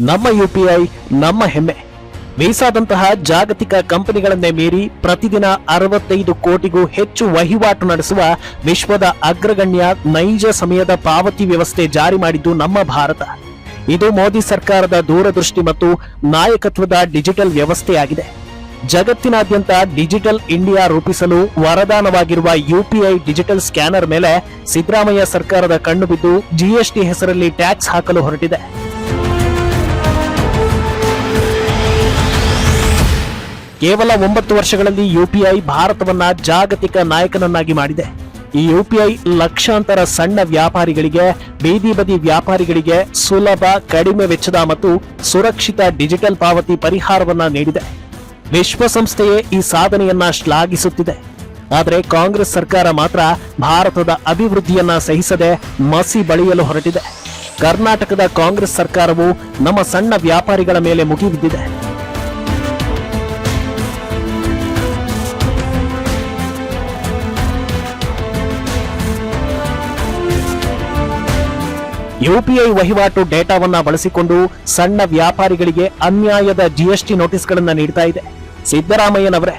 ನಮ್ಮ ಯುಪಿಐ ನಮ್ಮ ಹೆಮ್ಮೆ. ವೀಸಾದಂತಹ ಜಾಗತಿಕ ಕಂಪನಿಗಳನ್ನೇ ಮೀರಿ ಪ್ರತಿದಿನ ಅರವತ್ತೈದು ಕೋಟಿಗೂ ಹೆಚ್ಚು ವಹಿವಾಟು ನಡೆಸುವ ವಿಶ್ವದ ಅಗ್ರಗಣ್ಯ ನೈಜ ಸಮಯದ ಪಾವತಿ ವ್ಯವಸ್ಥೆ ಜಾರಿ ಮಾಡಿದ್ದು ನಮ್ಮ ಭಾರತ. ಇದು ಮೋದಿ ಸರ್ಕಾರದ ದೂರದೃಷ್ಟಿ ಮತ್ತು ನಾಯಕತ್ವದ ಡಿಜಿಟಲ್ ವ್ಯವಸ್ಥೆಯಾಗಿದೆ. ಜಗತ್ತಿನಾದ್ಯಂತ ಡಿಜಿಟಲ್ ಇಂಡಿಯಾ ರೂಪಿಸಲು ವರದಾನವಾಗಿರುವ ಯುಪಿಐ ಡಿಜಿಟಲ್ ಸ್ಕ್ಯಾನರ್ ಮೇಲೆ ಸಿದ್ದರಾಮಯ್ಯ ಸರ್ಕಾರದ ಕಣ್ಣು ಬಿದ್ದು ಜಿಎಸ್ಟಿ ಹೆಸರಲ್ಲಿ ಟ್ಯಾಕ್ಸ್ ಹಾಕಲು ಹೊರಟಿದೆ. ಕೇವಲ ಒಂಬತ್ತು ವರ್ಷಗಳಲ್ಲಿ ಯುಪಿಐ ಭಾರತವನ್ನ ಜಾಗತಿಕ ನಾಯಕನನ್ನಾಗಿ ಮಾಡಿದೆ. ಈ ಯುಪಿಐ ಲಕ್ಷಾಂತರ ಸಣ್ಣ ವ್ಯಾಪಾರಿಗಳಿಗೆ, ಬೀದಿ ಬದಿ ವ್ಯಾಪಾರಿಗಳಿಗೆ ಸುಲಭ, ಕಡಿಮೆ ವೆಚ್ಚದ ಮತ್ತು ಸುರಕ್ಷಿತ ಡಿಜಿಟಲ್ ಪಾವತಿ ಪರಿಹಾರವನ್ನ ನೀಡಿದೆ. ವಿಶ್ವಸಂಸ್ಥೆಯೇ ಈ ಸಾಧನೆಯನ್ನ ಶ್ಲಾಘಿಸುತ್ತಿದೆ. ಆದರೆ ಕಾಂಗ್ರೆಸ್ ಸರ್ಕಾರ ಮಾತ್ರ ಭಾರತದ ಅಭಿವೃದ್ಧಿಯನ್ನ ಸಹಿಸದೆ ಮಸಿ ಬಳಿಯಲು ಹೊರಟಿದೆ. ಕರ್ನಾಟಕದ ಕಾಂಗ್ರೆಸ್ ಸರ್ಕಾರವು ನಮ್ಮ ಸಣ್ಣ ವ್ಯಾಪಾರಿಗಳ ಮೇಲೆ ಮುಗಿಬಿದ್ದಿದೆ. ಯುಪಿಐ ವಹಿವಾಟು ಡೇಟಾವನ್ನ ಬಳಸಿಕೊಂಡು ಸಣ್ಣ ವ್ಯಾಪಾರಿಗಳಿಗೆ ಅನ್ಯಾಯದ ಜಿಎಸ್ಟಿ ನೋಟಿಸ್ಗಳನ್ನು ನೀಡ್ತಾ ಇದೆ. ಸಿದ್ದರಾಮಯ್ಯನವರೇ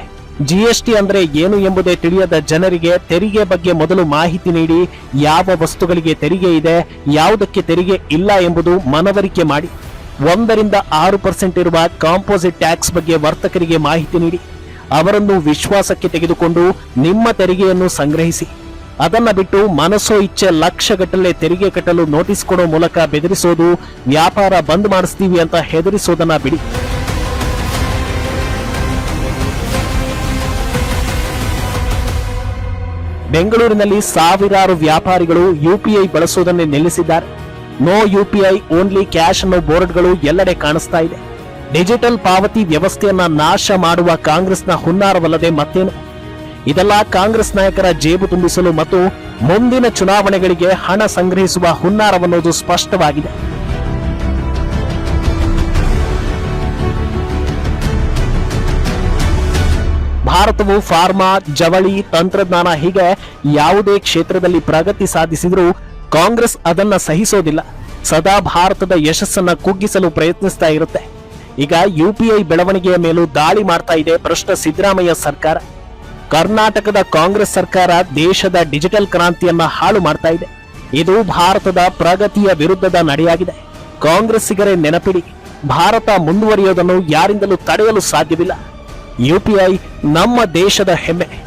ಜಿಎಸ್ಟಿ ಅಂದ್ರೆ ಏನು ಎಂಬುದೇ ತಿಳಿಯದ ಜನರಿಗೆ ತೆರಿಗೆ ಬಗ್ಗೆ ಮೊದಲು ಮಾಹಿತಿ ನೀಡಿ, ಯಾವ ವಸ್ತುಗಳಿಗೆ ತೆರಿಗೆ ಇದೆ, ಯಾವುದಕ್ಕೆ ತೆರಿಗೆ ಇಲ್ಲ ಎಂಬುದು ಮನವರಿಕೆ ಮಾಡಿ. ಒಂದರಿಂದ ಆರು ಪರ್ಸೆಂಟ್ ಇರುವ ಕಾಂಪೋಸಿಟ್ ಟ್ಯಾಕ್ಸ್ ಬಗ್ಗೆ ವರ್ತಕರಿಗೆ ಮಾಹಿತಿ ನೀಡಿ. ಅವರನ್ನು ವಿಶ್ವಾಸಕ್ಕೆ ತೆಗೆದುಕೊಂಡು ನಿಮ್ಮ ತೆರಿಗೆಯನ್ನು ಸಂಗ್ರಹಿಸಿ. ಅದನ್ನ ಬಿಟ್ಟು ಮನಸ್ಸೋ ಇಚ್ಛೆ ಲಕ್ಷಗಟ್ಟಲೆ ತೆರಿಗೆ ಕಟ್ಟಲು ನೋಟಿಸ್ ಕೊಡೋ ಮೂಲಕ ಬೆದರಿಸೋದು, ವ್ಯಾಪಾರ ಬಂದ್ ಮಾಡಿಸ್ತೀವಿ ಅಂತ ಹೆದರಿಸೋದನ್ನ ಬಿಡಿ. ಬೆಂಗಳೂರಿನಲ್ಲಿ ಸಾವಿರಾರು ವ್ಯಾಪಾರಿಗಳು ಯುಪಿಐ ಬಳಸುವುದನ್ನೇ ನಿಲ್ಲಿಸಿದ್ದಾರೆ. ನೋ ಯುಪಿಐ ಓನ್ಲಿ ಕ್ಯಾಶ್ ಅನ್ನೋ ಬೋರ್ಡ್ಗಳು ಎಲ್ಲೆಡೆ ಕಾಣಿಸ್ತಾ ಇದೆ. ಡಿಜಿಟಲ್ ಪಾವತಿ ವ್ಯವಸ್ಥೆಯನ್ನ ನಾಶ ಮಾಡುವ ಕಾಂಗ್ರೆಸ್ನ ಹುನ್ನಾರವಲ್ಲದೆ ಮತ್ತೇನು? ಇದೆಲ್ಲ ಕಾಂಗ್ರೆಸ್ ನಾಯಕರ ಜೇಬು ತುಂಬಿಸಲು ಮತ್ತು ಮುಂದಿನ ಚುನಾವಣೆಗಳಿಗೆ ಹಣ ಸಂಗ್ರಹಿಸುವ ಹುನ್ನಾರವನ್ನೋದು ಸ್ಪಷ್ಟವಾಗಿದೆ. ಭಾರತವು ಫಾರ್ಮಾ, ಜವಳಿ, ತಂತ್ರಜ್ಞಾನ ಹೀಗೆ ಯಾವುದೇ ಕ್ಷೇತ್ರದಲ್ಲಿ ಪ್ರಗತಿ ಸಾಧಿಸಿದರೂ ಕಾಂಗ್ರೆಸ್ ಅದನ್ನ ಸಹಿಸೋದಿಲ್ಲ. ಸದಾ ಭಾರತದ ಯಶಸ್ಸನ್ನ ಕುಗ್ಗಿಸಲು ಪ್ರಯತ್ನಿಸ್ತಾ ಇರುತ್ತೆ. ಈಗ ಯುಪಿಐ ಬೆಳವಣಿಗೆಯ ಮೇಲೂ ದಾಳಿ ಮಾಡ್ತಾ ಇದೆ ಭ್ರಷ್ಟ ಸಿದ್ದರಾಮಯ್ಯ ಸರ್ಕಾರ. ಕರ್ನಾಟಕದ ಕಾಂಗ್ರೆಸ್ ಸರ್ಕಾರ ದೇಶದ ಡಿಜಿಟಲ್ ಕ್ರಾಂತಿಯನ್ನ ಹಾಳು ಮಾಡ್ತಾ ಇದೆ. ಇದು ಭಾರತದ ಪ್ರಗತಿಯ ವಿರುದ್ಧದ ನಡೆಯಾಗಿದೆ. ಕಾಂಗ್ರೆಸ್ಸಿಗರೇ ನೆನಪಿಡಿ, ಭಾರತ ಮುಂದುವರಿಯೋದನ್ನು ಯಾರಿಂದಲೂ ತಡೆಯಲು ಸಾಧ್ಯವಿಲ್ಲ. ಯುಪಿಐ ನಮ್ಮ ದೇಶದ ಹೆಮ್ಮೆ.